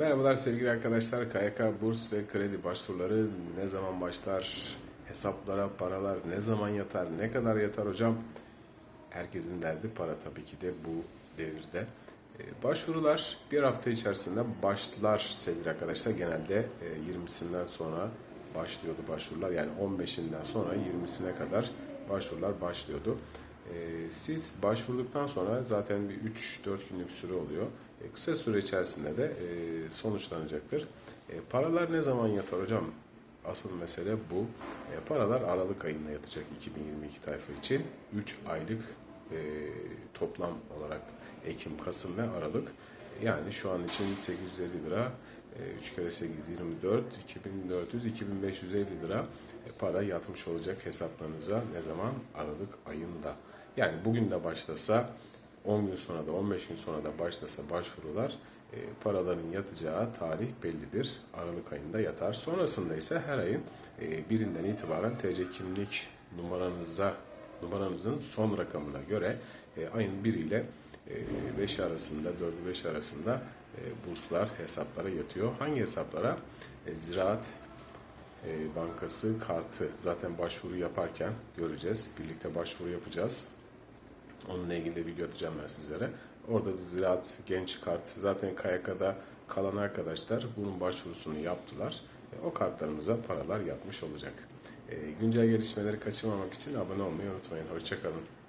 Merhabalar sevgili arkadaşlar. KYK burs ve kredi başvuruları ne zaman başlar? Hesaplara paralar ne zaman yatar? Ne kadar yatar hocam? Herkesin derdi para tabii ki de bu devirde. Ee, Başvurular bir hafta içerisinde başlar sevgili arkadaşlar. Genelde e, 20'sinden sonra başlıyordu başvurular. Yani 15'inden sonra 20'sine kadar başvurular başlıyordu. Ee, Siz başvurduktan sonra zaten bir 3-4 günlük süre oluyor. E, Kısa süre içerisinde de e, sonuçlanacaktır. E, Paralar ne zaman yatar hocam? Asıl mesele bu. Paralar Aralık ayında yatacak 2022 tayfa için. 3 aylık toplam olarak Ekim, Kasım ve Aralık. Yani şu an için 850 lira, 3 kere 8 24, 2400, 2550 lira e, para yatmış olacak hesaplarınıza ne zaman? Aralık ayında. Yani bugün de başlasa 10 gün sonra da 15 gün sonra da başlasa başvurular e, paraların yatacağı tarih bellidir. Aralık ayında yatar. Sonrasında ise her ayın e, birinden itibaren TC kimlik numaranıza numaranızın son rakamına göre e, ayın 1 ile 5 arasında 4'ü 5 arasında e, burslar hesaplara yatıyor. Hangi hesaplara? E, Ziraat e, Bankası kartı zaten başvuru yaparken göreceğiz. Birlikte başvuru yapacağız. Onunla ilgili de video atacağım ben sizlere. Orada Ziraat Genç Kart zaten KYK'da kalan arkadaşlar bunun başvurusunu yaptılar. O kartlarımıza paralar yatmış olacak. Güncel gelişmeleri kaçırmamak için abone olmayı unutmayın. Hoşçakalın.